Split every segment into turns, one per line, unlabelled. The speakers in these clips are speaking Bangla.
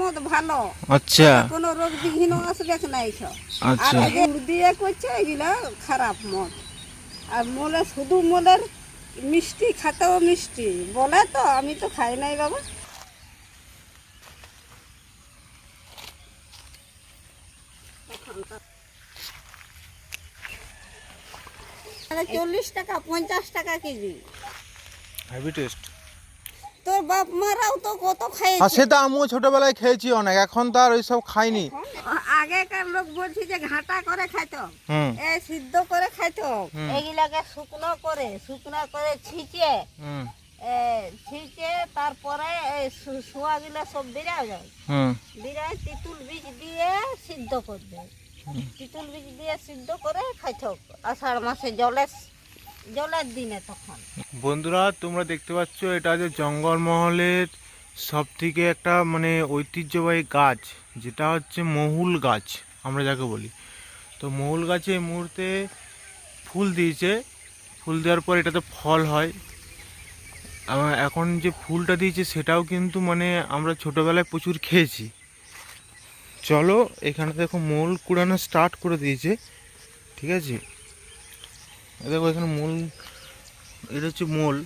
মদ ভালো।
আচ্ছা।
কোনো রোগ বিঘ্ন আসবে নাই আর
আচ্ছা।
গুড় দিয়ে করছে এগুলো খারাপ মদ। আর মলে শুধু মলের মিষ্টি খাতেও মিষ্টি। বলে তো আমি তো খাই নাই বাবা। চল্লিশ টাকা পঞ্চাশ টাকা কেজি।
হেভি টেস্ট
তোর বাপ মারাও তো কত
আর
খাইছে
সেটা আমিও ছোটবেলায় খেয়েছি অনেক এখন তো আর ওইসব খাইনি।
আগেকার লোক বলছি যে ঘাটা করে খাইতো এ সিদ্ধ করে খাইতো এগুলাকে শুকনো করে শুকনো করে ছিঁচে ছিঁচে তারপরে শোয়াগুলো সব বেরিয়ে যায়
হুম।
বিরায় তিতুল বীজ দিয়ে সিদ্ধ করবে। তিতুল বীজ দিয়ে সিদ্ধ করে খাইতো আষাঢ় মাসে জলের জলের দিনে তখন।
বন্ধুরা, তোমরা দেখতে পাচ্ছ, এটা যে জঙ্গলমহলের সব থেকে একটা মানে ঐতিহ্যবাহী গাছ, যেটা হচ্ছে মহুল গাছ, আমরা যাকে বলি। তো মহুল গাছে এই মুহূর্তে ফুল দিয়েছে। ফুল দেওয়ার পর এটাতে ফল হয়। এখন যে ফুলটা দিয়েছে, সেটাও কিন্তু মানে আমরা ছোটোবেলায় প্রচুর খেয়েছি। চলো, এখানে দেখো মূল কুড়ানো স্টার্ট করে দিয়েছে। ঠিক আছে? দেখো এখানে মূল, এটা হচ্ছে মূল।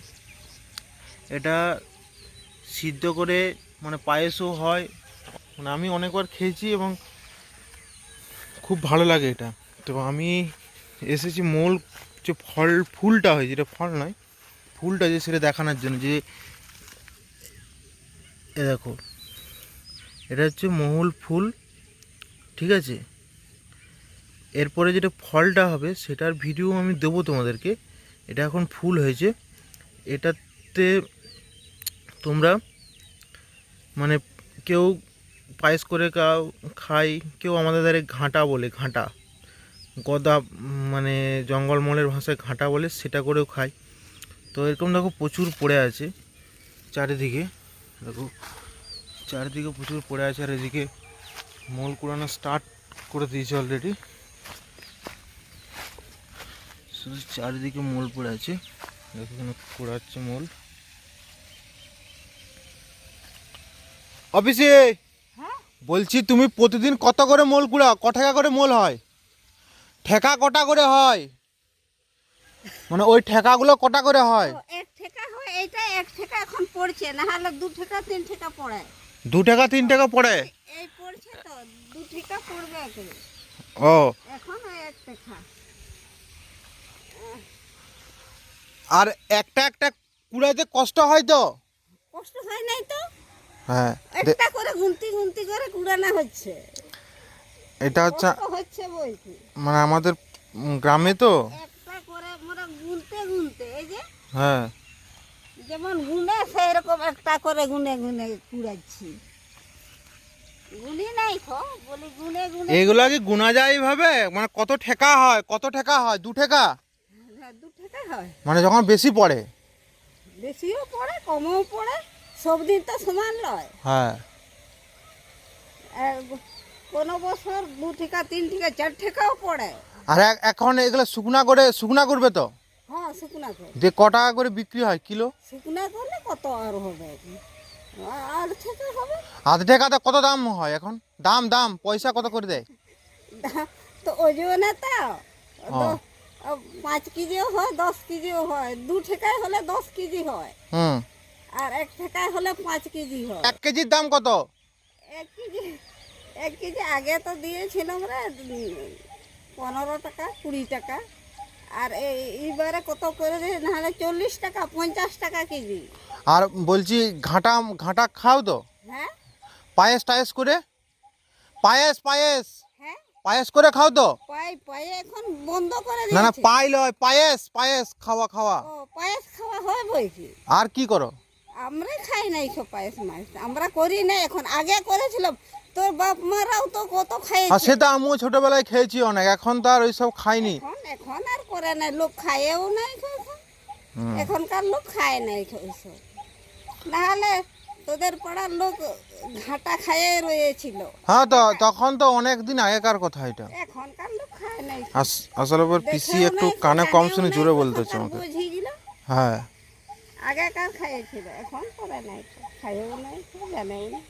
এটা সিদ্ধ করে মানে পায়েসও হয়। মানে আমি অনেকবার খেয়েছি এবং খুব ভালো লাগে এটা। তো আমি এসেছি মূল যে ফল, ফুলটা হয়, যেটা ফল নয়, ফুলটা যে সেটা দেখানোর জন্য যে এ দেখো, এটা হচ্ছে মহুল ফুল, ঠিক আছে? এরপরে যেটা ফলটা হবে, সেটার ভিডিও আমি দেবো তোমাদেরকে। এটা এখন ফুল হয়েছে। এটাতে তোমরা মানে কেউ পায়েস করে খাই, কেউ আমাদের ধারে ঘাঁটা বলে, ঘাঁটা। গদা মানে জঙ্গলমলের ভাষায় ঘাঁটা বলে, সেটা করেও খাই। তো এরকম দেখো প্রচুর পড়ে আছে চারিদিকে। দেখো, চারিদিকে প্রচুর পড়ে আছে আর এদিকে মল কুড়ানো স্টার্ট করে দিয়েছে অলরেডি শুধু চারিদিকে মোল পড়ে আছে। দেখো এখানে কুড়াচ্ছে মোল। অফিসে
হ্যাঁ?
বলছি তুমি প্রতিদিন কত করে মোল কুড়া ক টাকা করে মোল হয়? ঠেকা কটা করে হয়? মানে ওই ঠেকাগুলো কটা করে হয়?
এক ঠেকা হয় এইটা এক ঠেকা এখন পড়ছে না হলে দু ঠেকা তিন ঠেকা পড়ে।
দু টাকা তিন টাকা পড়ে?
এই পড়ছে তো দু ঠেকা পড়বে।
ও।
এখন এক ঠেকা।
আর একটা একটা কুড়াইতে কষ্ট হয় তো?
কষ্ট হয় নাই তো?
হ্যাঁ
একটা করে গুনতি গুনতি করে কুড়ানো হচ্ছে।
এটা হচ্ছে
হচ্ছে বলছি
মানে আমাদের গ্রামে তো।
একটা করে মোরা গুনতে গুনতে এই যে
হ্যাঁ।
যেমন গুনে সেই রকম একটা করে গুনে গুনে কুড়াচ্ছি। গুনি নাই খো বলি গুনে গুনে
এগুলো কি গুনা যায় এইভাবে? মানে কত ঠেকা হয় কত ঠেকা হয়? দু ঠেকা?
হয়।
মানে যখন বেশি পড়ে?
বেশিও পড়ে কমও পড়ে সব দিন তো সমান নয়
হ্যাঁ।
কোনো বছর দু ঠেকা তিন ঠেকা চার ঠেকাও পড়ে।
আর এখন এগুলো শুকনা করে শুকনা করবে তো?
হ্যাঁ শুকনা করে।
দিয়ে ক টাকা করে বিক্রি হয় কিলো?
শুকনা করলে কত আর হবে? আর থেকে হবে?
আধ ঠেকাতে কত দাম হয় এখন? দাম দাম পয়সা কত করে দেয়?
তো ওজনে তো
হ্যাঁ।
পাঁচ কেজিও হয় দশ কেজিও হয়। দু ঠেকায় হলে দশ কেজি হয়।
হুম।
আর এক ঠেকায় হলে পাঁচ কেজি হয়।
এক কেজির দাম কত?
এক কেজি এক কেজি আগে তো দিয়েছিলাম রে পনেরো টাকা কুড়ি টাকা। আর এই এইবারে কত করে দিয়ে নাহলে চল্লিশ টাকা পঞ্চাশ টাকা কেজি।
আর বলছি ঘাটা ঘাটা খাও তো?
হ্যাঁ?
পায়েস টায়েস করে? পায়েস পায়েস। পায়েস করে খাও তো।
এখন বন্ধ করে
না না পাই লয় পায়েস পায়েস খাওয়া খাওয়া।
পায়েস খাওয়া হয় বইকি
আর কি করো?
আমরা খাই নাই সব পায়েস মাছ আমরা করি না এখন আগে করেছিলাম। তোর বাপ মারাও তো কত
আর সেটা আমিও ছোটবেলায় খেয়েছি অনেক এখন তো আর ওইসব খাইনি
এখন এখন আর করে না লোক খায়ও নাই এখন। এখনকার লোক খায় নাই ওইসব। নাহলে তোদের পাড়ার লোক ঘাটা খাইয়ে রয়েছিল।
হ্যাঁ তো তখন তো অনেক দিন আগেকার কথা এটা।
এখনকার লোক খায় নাই।
আসলে পিসি একটু কানে কম শুনে জোরে বলতেছে আমাকে। হ্যাঁ।
আগেকার খাইয়েছিল এখন করে নাই খাইও নাই জানেও না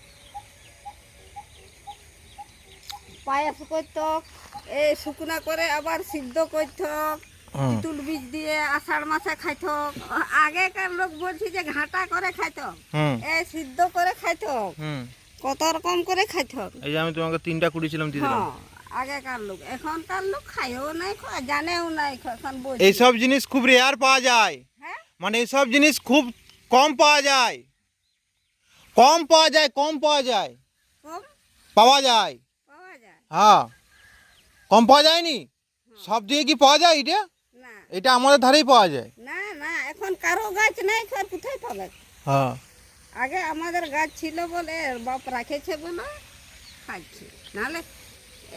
পায়েস করত এই শুকনা করে আবার সিদ্ধ করত।
হুম,
তুল বীজ দিয়ে আষাঢ় মাসে খাইত। আগেকার লোক বলছি যে ঘাটা করে খাইত। এই সিদ্ধ করে খাইত। কত রকম করে খাইত।
এই যে আমি তোমাকে তিনটা কুড়িয়েছিলাম দিয়ে
হ্যাঁ আগেকার লোক। এখনকার লোক খাইও নাই জানেও নাই এখন বলছি।
এইসব জিনিস খুব রেয়ার পাওয়া যায়।
হ্যাঁ?
মানে এইসব জিনিস খুব কম পাওয়া যায়। কম পাওয়া যায় কম পাওয়া যায়।
কম?
পাওয়া যায়।
পাওয়া যায়।
হ্যাঁ। কম পাওয়া যায়নি? সব দিকে কি পাওয়া যায় এটা?
না।
এটা আমাদের ধারেই পাওয়া যায়।
না না এখন কারও গাছ নাই খা কোথায় পাবে?
হ্যাঁ।
আগে আমাদের গাছ ছিল বলে বাপ রাখেছে বলে খাচ্ছে। নাহলে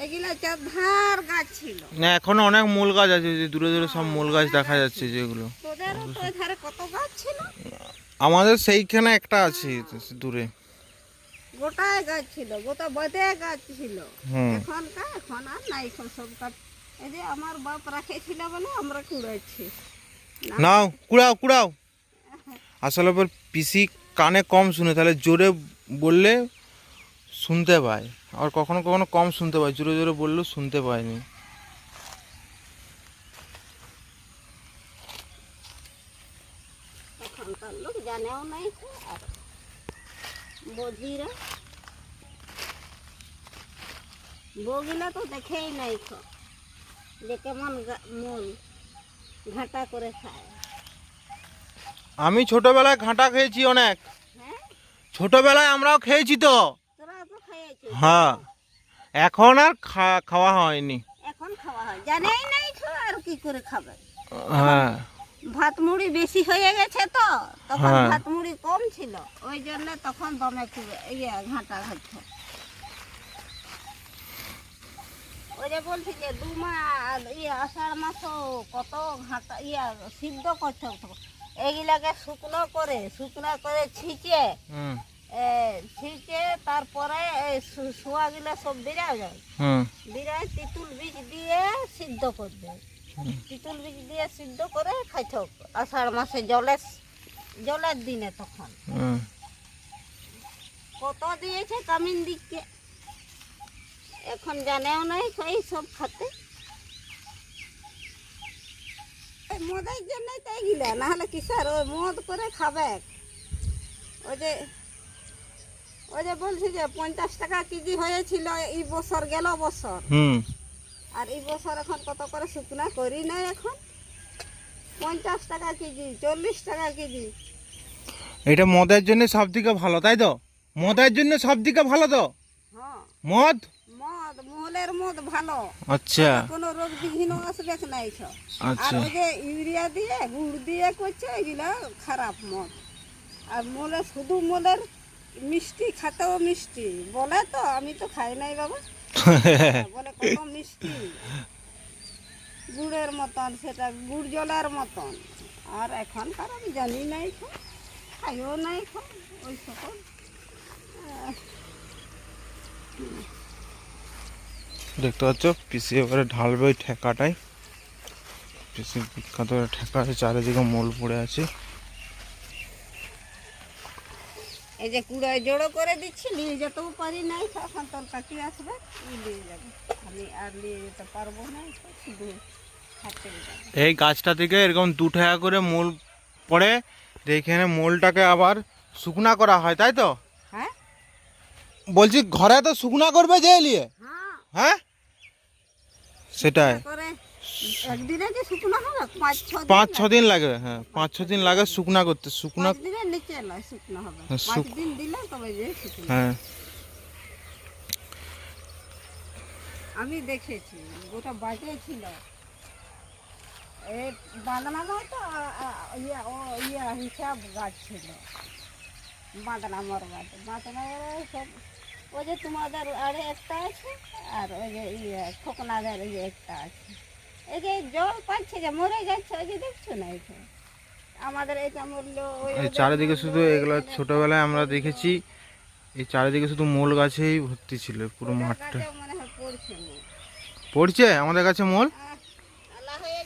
এগুলা চারধার গাছ ছিল।
না এখনও অনেক মূল গাছ আছে যে দূরে দূরে সব মূল গাছ দেখা যাচ্ছে যেগুলো।
তোদের তো ওই ধারে কত গাছ ছিল?
আমাদের সেইখানে একটা আছে দূরে।
গোটায় গাছ ছিল গোটা বাদে গাছ ছিল। এখনকার এখন আর নাই এখন সব কাঠ এই যে আমার বাপ রাখেছিল বলে আমরা কুড়াচ্ছি। না
নাও কুড়াও কুড়াও। আসলে ওর পিসি কানে কম শুনে তাহলে জোরে বললে শুনতে পায়। আর কখনো কখনো কম শুনতে পায় জোরে জোরে বললেও শুনতে পায়নি।
লোক জানেও নাই আর বধিরা। বগিলা তো দেখেই নাই তো। যে কেমন মন ঘাটা করে খায়।
আমি ছোটবেলায় ঘাঁটা খেয়েছি অনেক।
হ্যাঁ?
ছোটবেলায় আমরাও খেয়েছি তো। হ্যাঁ। এখন আর খাওয়া হয়নি।
এখন খাওয়া হয়। জানেই নাই তো আর কি করে খাবে।
হ্যাঁ।
ভাত মুড়ি বেশি হয়ে গেছে তো তখন
হ্যাঁ।
ভাত মুড়ি কম ছিল। ওই জন্য তখন দমে ইয়ে ঘাটা হচ্ছে ওই যে বলছি যে দু মাস ইয়ে আষাঢ় মাসও কত ঘাটা ইয়া সিদ্ধ করতে হতো এইগুলাকে শুকনো করে শুকনো করে ছিঁচে ছিঁচে তারপরে শোয়াগুলা সব বেড়ে যায় বিরায় তিতুল বীজ দিয়ে সিদ্ধ করবে। তিতুল বীজ দিয়ে সিদ্ধ করে খাইত আষাঢ় মাসে জলের জলের দিনে তখন। কত দিয়েছে কামিন দিককে এখন জানেও নাই এই সব খাতে। এই মদের জন্যই তো এগুলা নাহলে কিসের ওই মদ করে খাবে? ওই যে ওই যে বলছি যে পঞ্চাশ টাকা কেজি হয়েছিল এই বছর গেল বছর। আর এই বছর এখন কত করে শুকনা করি নাই এখন? পঞ্চাশ টাকা কেজি চল্লিশ টাকা কেজি।
এটা মদের জন্য সব থেকে ভালো তাই তো? মদের জন্য সব থেকে ভালো তো?
হ্যাঁ।
মদ?
মহলের মদ ভালো।
আচ্ছা।
কোনো রোগ বিঘ্ন আসবে নাই ছ আর
আচ্ছা
ওই যে ইউরিয়া দিয়ে গুড় দিয়ে করছে এগুলা খারাপ মদ। আর মোলে শুধু মোলের মিষ্টি খাতেও মিষ্টি। বলে তো আমি তো খাই নাই বাবা। বলে কত মিষ্টি? গুড়ের মতন সেটা গুড় জলের মতন। আর এখনকার আমি জানি নাই খো খাইও নাই ওই সকল।
দেখতে পাচ্ছ পিসি এবারে ঢালবে ওই ঠেকাটাই। পিসি বিখ্যাত ঠেকা আছে চারিদিকে মোল পড়ে আছে।
এই যে কুড়ায় জড়ো করে দিচ্ছি নিয়ে যেতেও পারি নাই এখন তোর কাকি আসবে নিয়ে যাবে। আমি আর নিয়ে যেতে পারব না শুধু
এই গাছটা থেকে এরকম দু টাকা করে মোল পড়ে এখানে মোলটাকে আবার শুকনা করা হয় তাই তো?
হ্যাঁ?
বলছি ঘরে তো শুকনা করবে যে এলিয়ে
হ্যাঁ?
সেটাই।
পাঁচ ছ দিন লাগে।
হ্যাঁ পাঁচ ছ দিন লাগে শুকনা করতে শুকনা হ্যাঁ, হ্যাঁ।
আমি দেখেছি গোটা বাজে ছিল। বাঁধনা গাছ তো ইয়া ইয়া হিসাব গাছ ছিল। বাঁধনা মর গাছ বাঁধনা সব ওই যে তোমাদের আরে একটা আছে আর ওই যে ইয়ে খোকনাদের ওই যে একটা আছে। এই যে জল পাচ্ছে যে মরে যাচ্ছে ওই যে দেখছ না এটা আমাদের এটা
এই চারিদিকে শুধু এগুলো
এখানে
ছোটবেলায় আমরা দেখেছি এই চারিদিকে শুধু মোল গাছেই ভর্তি ছিল পুরো মাঠটা।
পড়ছে
আমাদের কাছে মোল?
হয়ে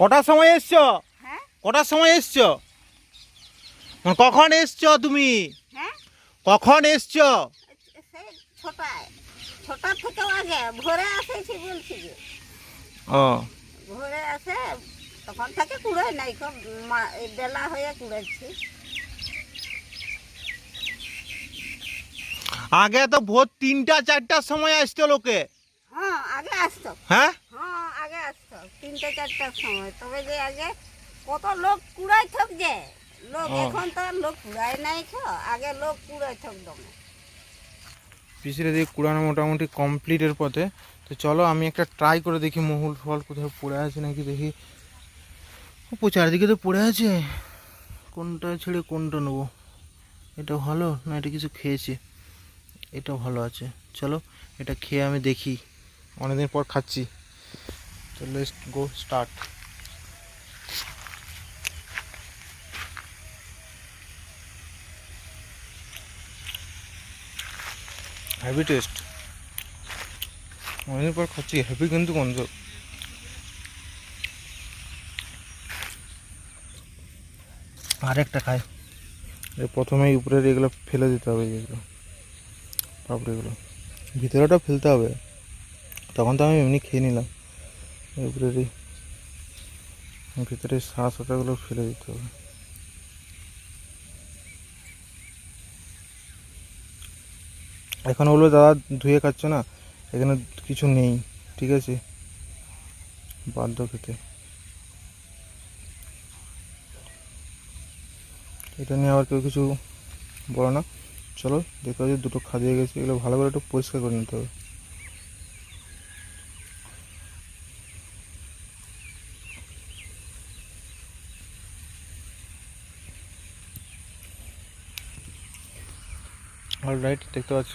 কটার সময় এসছো?
হ্যাঁ?
কটার সময় এসছো? কখন এসছো তুমি?
হ্যাঁ?
কখন এসছো?
ছটায়। আগে ভোরে আসেছি বলছি যে।
ও।
ভোরে আসে তখন থেকে কুড়াই নাই খুব বেলা হয়ে
আগে তো ভোর তিনটা চারটার সময় আসতো লোকে।
হ্যাঁ আগে আসতো।
হ্যাঁ?
হ্যাঁ আগে আসতো। তিনটে চারটার সময়। তবে যে আগে কত লোক কুড়াই থাক যে লোক এখন তো লোক নাই খো আগে লোক কুড়াই থাক দমে
পিসিরে দিয়ে কুড়ানো মোটামুটি কমপ্লিটের পথে। তো চলো আমি একটা ট্রাই করে দেখি মহুল ফল কোথাও পড়ে আছে নাকি দেখি। ও চারিদিকে তো পড়ে আছে। কোনটা ছেড়ে কোনটা নেব? এটা ভালো না এটা কিছু খেয়েছে? এটা ভালো আছে। চলো এটা খেয়ে আমি দেখি। অনেকদিন পর খাচ্ছি। তো let's go start heavy taste অনেকদিন পর খাচ্ছি হ্যাভি কিন্তু গন্ধ আর একটা খাই প্রথমেই উপরের এগুলো ফেলে দিতে হবে এগুলো। পাপড়িগুলো ভিতরেটা ফেলতে হবে। তখন তো আমি এমনি খেয়ে নিলাম। উপরের এই ভিতরে শ্বাস ওটাগুলো ফেলে দিতে হবে। এখন বলল দাদা, ধুয়ে খাচ্ছে না? এখানে কিছু নেই, ঠিক আছে? বাধ্য খেতে। এটা নিয়ে আবার কেউ কিছু বলো না। চলো, দেখতে পাচ্ছি দুটো খাদিয়ে গেছে। এগুলো ভালো করে একটু পরিষ্কার করে নিতে হবে। অল রাইট দেখতে পাচ্ছ?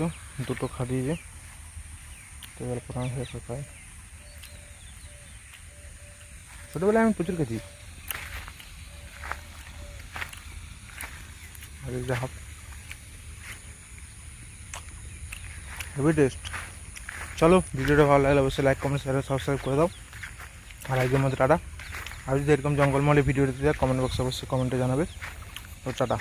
দুটো খাদিয়েছে তো এবার প্রধান হয়ে খায় ছোটোবেলায় আমি প্রচুর খেয়েছি। হাফ হেভি টেস্ট চলো, ভিডিওটা ভালো লাগলে অবশ্যই লাইক কমেন্ট শেয়ার সাবস্ক্রাইব করে দাও। আর আজকের মধ্যে টাটা। আর যদি এরকম জঙ্গলমহলে ভিডিও দিতে চাও কমেন্ট বক্সে অবশ্যই কমেন্টে জানাবে। তো টাটা।